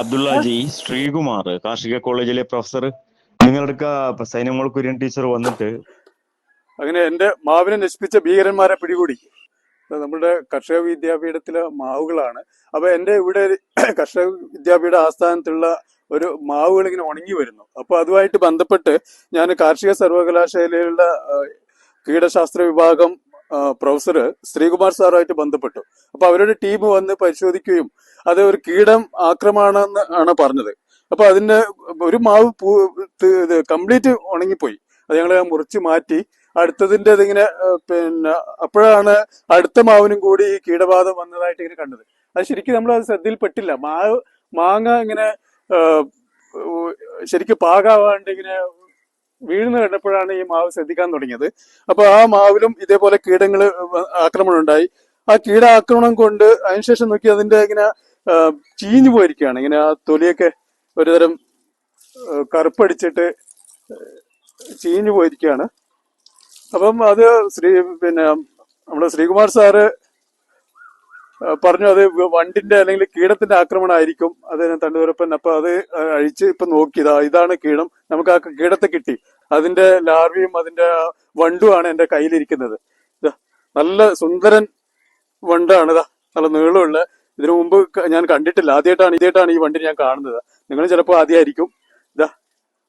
അബ്ദുള്ളാജി ശ്രീകുമാർ കാർഷിക കോളേജിലെ പ്രൊഫസർ. നിങ്ങളുടെ സൈനമോൾ കുര്യൻ ടീച്ചർ വന്നിട്ട്. അങ്ങനെ എന്റെ മാവിനെ നശിപ്പിച്ച ഭീകരന്മാരെ പിടികൂടി. നമ്മുടെ കർഷക വിദ്യാപീഠത്തിലെ മാവുകളാണ്. അപ്പൊ എന്റെ ഇവിടെ കർഷക വിദ്യാപീഠ ആസ്ഥാനത്തുള്ള ഒരു മാവുകൾ ഇങ്ങനെ ഉണങ്ങി വരുന്നു. അപ്പൊ അതുമായിട്ട് ബന്ധപ്പെട്ട് ഞാൻ കാർഷിക സർവകലാശാലയിലുള്ള കീടശാസ്ത്ര വിഭാഗം പ്രൊഫസർ ശ്രീകുമാർ സാറുമായിട്ട് ബന്ധപ്പെട്ടു. അപ്പൊ അവരുടെ ടീം വന്ന് പരിശോധിക്കുകയും അത് ഒരു കീടം ആക്രമണമെന്ന് ആണ് പറഞ്ഞത്. അപ്പൊ അതിന്റെ ഒരു മാവ് കംപ്ലീറ്റ് ഉണങ്ങിപ്പോയി. അത് ഞങ്ങൾ മുറിച്ച് മാറ്റി അടുത്തതിന്റെ ഇതിങ്ങനെ പിന്നെ അപ്പോഴാണ് അടുത്ത മാവിനും കൂടി ഈ കീടബാധ വന്നതായിട്ട് ഇങ്ങനെ കണ്ടത്. അത് ശരിക്കും നമ്മൾ അത് ശ്രദ്ധയിൽപ്പെട്ടില്ല. മാവ് മാങ്ങ ഇങ്ങനെ ശരിക്കും പാകാവാണ്ട് ഇങ്ങനെ വീഴുന്ന കണ്ടപ്പോഴാണ് ഈ മാവ് ശ്രദ്ധിക്കാൻ തുടങ്ങിയത്. അപ്പൊ ആ മാവിലും ഇതേപോലെ കീടങ്ങൾ ആക്രമണം ഉണ്ടായി. ആ കീട ആക്രമണം കൊണ്ട് അതിനുശേഷം നോക്കി അതിന്റെ ഇങ്ങനെ ചീഞ്ഞു പോയിരിക്കുകയാണ്. ഇങ്ങനെ ആ തൊലിയൊക്കെ ഒരുതരം കറുപ്പടിച്ചിട്ട് ചീഞ്ഞു പോയിരിക്കുകയാണ്. അപ്പം അത് ശ്രീ പിന്നെ നമ്മുടെ ശ്രീകുമാർ സാറ് പറഞ്ഞു അത് വണ്ടിന്റെ അല്ലെങ്കിൽ കീടത്തിന്റെ ആക്രമണമായിരിക്കും അത് തണ്ടുവരപ്പൻ. അപ്പൊ അത് അഴിച്ച് ഇപ്പൊ നോക്കിയതാ ഇതാണ് കീടം. നമുക്ക് ആ കീടത്തെ കിട്ടി. അതിന്റെ ലാർവിയും അതിന്റെ വണ്ടുമാണ് എന്റെ കയ്യിലിരിക്കുന്നത്. നല്ല സുന്ദരൻ വണ്ടാണ്. ഇതാ നല്ല നീളമുള്ള. ഇതിനു മുമ്പ് ഞാൻ കണ്ടിട്ടില്ല. ആദ്യമായിട്ടാണ് ഇതായിട്ടാണ് ഈ വണ്ടി ഞാൻ കാണുന്നത്. നിങ്ങൾ ചിലപ്പോൾ ആദ്യമായിരിക്കും. ഇതാ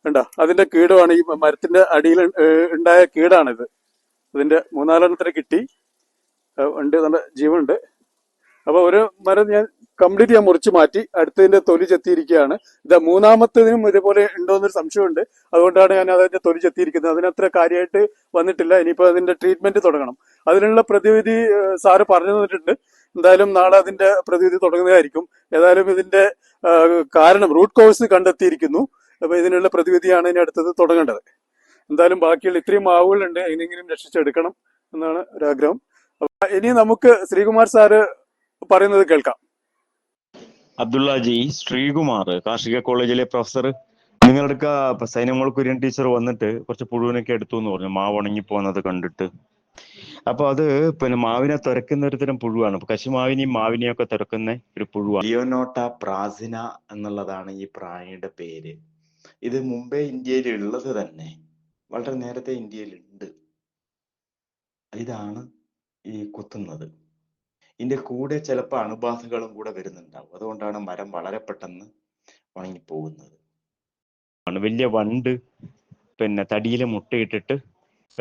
കണ്ടോ? അതിന്റെ കീടമാണ് ഈ മരത്തിന്റെ അടിയിൽ ഉണ്ടായ കീടാണിത്. അതിന്റെ മൂന്നാലെണ്ണത്തിന് കിട്ടി. ഉണ്ട് നല്ല ജീവനുണ്ട്. അപ്പൊ ഒരു മരം ഞാൻ കംപ്ലീറ്റ് ഞാൻ മുറിച്ച് മാറ്റി അടുത്തതിന്റെ തൊലി ചെത്തിയിരിക്കുകയാണ്. ഇത് മൂന്നാമത്തതിനും ഇതേപോലെ ഉണ്ടോന്നൊരു സംശയമുണ്ട്. അതുകൊണ്ടാണ് ഞാൻ അതിന്റെ തൊലി ചെത്തിയിരിക്കുന്നത്. അതിനത്ര കാര്യമായിട്ട് വന്നിട്ടില്ല. ഇനിയിപ്പോ അതിന്റെ ട്രീറ്റ്മെന്റ് തുടങ്ങണം. അതിനുള്ള പ്രതിവിധി സാറ് പറഞ്ഞു തന്നിട്ടുണ്ട്. എന്തായാലും നാളെ അതിന്റെ പ്രതിവിധി തുടങ്ങുന്നതായിരിക്കും. ഏതായാലും ഇതിന്റെ കാരണം റൂട്ട് കോഴ്സ് കണ്ടെത്തിയിരിക്കുന്നു. അപ്പൊ ഇതിനുള്ള പ്രതിവിധിയാണ് ഇനി അടുത്തത് തുടങ്ങേണ്ടത്. എന്തായാലും ബാക്കിയുള്ള ഇത്രയും മാവുകളുണ്ട്. എങ്ങനെയെങ്കിലും രക്ഷിച്ചെടുക്കണം എന്നാണ് ഒരാഗ്രഹം. ഇനി നമുക്ക് ശ്രീകുമാർ സാറ് പറയുന്നത് കേൾക്കാം. അബ്ദുള്ളാജി ശ്രീകുമാർ കാർഷിക കോളേജിലെ പ്രൊഫസർ. നിങ്ങളുടെ സൈനമോൾ കുര്യൻ ടീച്ചർ വന്നിട്ട് കുറച്ച് പുഴുവിനൊക്കെ എടുത്തു എന്ന് പറഞ്ഞു. മാവ് ഉണങ്ങി പോകുന്നത് കണ്ടിട്ട്. അപ്പൊ അത് പിന്നെ മാവിനെ തുരക്കുന്ന ഒരു തരം പുഴുവാണ്. കശുമാവിനെയും മാവിനെയും ഒക്കെ തുരക്കുന്ന ഒരു പുഴുവാണ്. ലിയോനോട്ട പ്രാസിന എന്നുള്ളതാണ് ഈ പ്രാണിയുടെ പേര്. ഇത് മുമ്പേ ഇന്ത്യയിൽ ഉള്ളത് തന്നെ വളരെ നേരത്തെ ഇന്ത്യയിൽ ഉണ്ട്. ഇതാണ് ഈ കുത്തുന്നത്. ഇതിന്റെ കൂടെ ചിലപ്പോൾ അണുബാധകളും കൂടെ വരുന്നുണ്ടാവും. അതുകൊണ്ടാണ് മരം വളരെ പെട്ടെന്ന് ഉണങ്ങിപ്പോകുന്നത്. വലിയ വണ്ട് പിന്നെ തടിയിൽ മുട്ടയിട്ടിട്ട്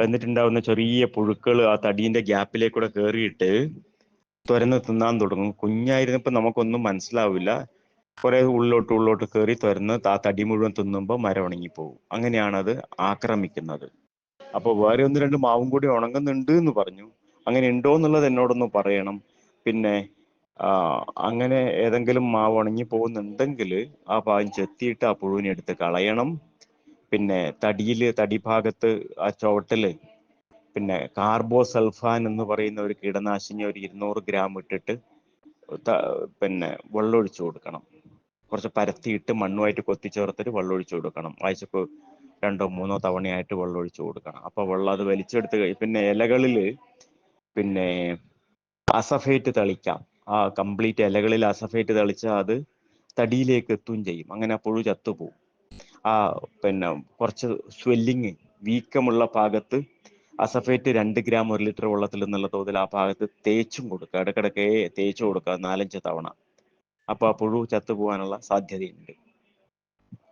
എന്നിട്ടുണ്ടാവുന്ന ചെറിയ പുഴുക്കൾ ആ തടീന്റെ ഗ്യാപ്പിലേക്കൂടെ കയറിയിട്ട് തുരന്ന് തിന്നാൻ തുടങ്ങും. കുഞ്ഞായിരുന്നപ്പോൾ നമുക്കൊന്നും മനസ്സിലാവില്ല. കുറെ ഉള്ളോട്ട് ഉള്ളോട്ട് കയറി തുരന്ന് ആ തടി മുഴുവൻ തിന്നുമ്പോൾ മരം ഉണങ്ങിപ്പോകും. അങ്ങനെയാണ് അത് ആക്രമിക്കുന്നത്. അപ്പോൾ വേറെ ഒന്ന് രണ്ട് മാവും കൂടി ഉണങ്ങുന്നുണ്ട് എന്ന് പറഞ്ഞു. അങ്ങനെ ഉണ്ടോ എന്നുള്ളത് എന്നോടൊന്ന് പറയണം. പിന്നെ അങ്ങനെ ഏതെങ്കിലും മാവ് ഉണങ്ങി പോകുന്നുണ്ടെങ്കിൽ ആ പാവം ചെത്തിയിട്ട് ആ പുഴുവിനെ എടുത്ത് കളയണം. പിന്നെ തടി തടിഭാഗത്ത് ആ ചുവട്ടിൽ പിന്നെ കാർബോസൾഫാൻ എന്ന് പറയുന്ന ഒരു കീടനാശിനി ഒരു ഇരുന്നൂറ് ഗ്രാം ഇട്ടിട്ട് പിന്നെ വെള്ളമൊഴിച്ചു കൊടുക്കണം. കുറച്ച് പരത്തിയിട്ട് മണ്ണുമായിട്ട് കൊത്തിച്ചേർത്തിട്ട് വെള്ളമൊഴിച്ചു കൊടുക്കണം. ആഴ്ചക്ക് രണ്ടോ മൂന്നോ തവണയായിട്ട് വെള്ളമൊഴിച്ചു കൊടുക്കണം. അപ്പൊ വെള്ളം അത് വലിച്ചെടുത്ത് പിന്നെ ഇലകളിൽ പിന്നെ അസഫേറ്റ് തളിക്കാം. ആ കംപ്ലീറ്റ് ഇലകളിൽ അസഫേറ്റ് തളിച്ചാൽ അത് തടിയിലേക്ക് എത്തുകയും ചെയ്യും. അങ്ങനെ ആ പുഴു ചത്തുപോകും. ആ പിന്നെ കുറച്ച് സ്വെല്ലിങ് വീക്കമുള്ള ഭാഗത്ത് അസഫേറ്റ് രണ്ട് ഗ്രാം ഒരു ലിറ്റർ വെള്ളത്തിൽ എന്നുള്ള തോതിൽ ആ ഭാഗത്ത് തേച്ചും കൊടുക്കുക. ഇടക്കിടക്ക് തേച്ചു കൊടുക്കുക നാലഞ്ച് തവണ. അപ്പൊ ആ പുഴു ചത്തുപോകാനുള്ള സാധ്യതയുണ്ട്.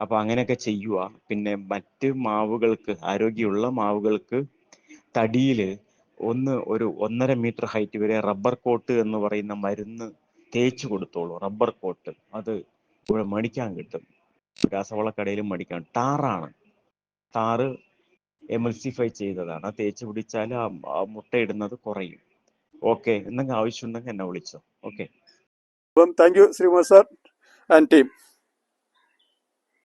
അപ്പൊ അങ്ങനെയൊക്കെ ചെയ്യുക. പിന്നെ മറ്റ് മാവുകൾക്ക് ആരോഗ്യമുള്ള മാവുകൾക്ക് തടിയിൽ ഒന്ന് ഒരു ഒന്നര മീറ്റർ ഹൈറ്റ് വരെ റബ്ബർ കോട്ട് എന്ന് പറയുന്ന മരുന്ന് തേച്ച് കൊടുത്തോളൂ റബ്ബർ കോട്ട് അത് ഇവിടെ മേടിക്കാൻ കിട്ടും. രാസവളക്കടയിലും മേടിക്കാം ടാറാണ്. ടാറ് എമൽസിഫൈ ചെയ്തതാണ്. അത് തേച്ച് പിടിച്ചാൽ ആ മുട്ടയിടുന്നത് കുറയും. ഓക്കെ എന്തെങ്കിലും ആവശ്യമുണ്ടെങ്കിൽ എന്നെ വിളിച്ചോ. Okay thank you Sreekumar sir and team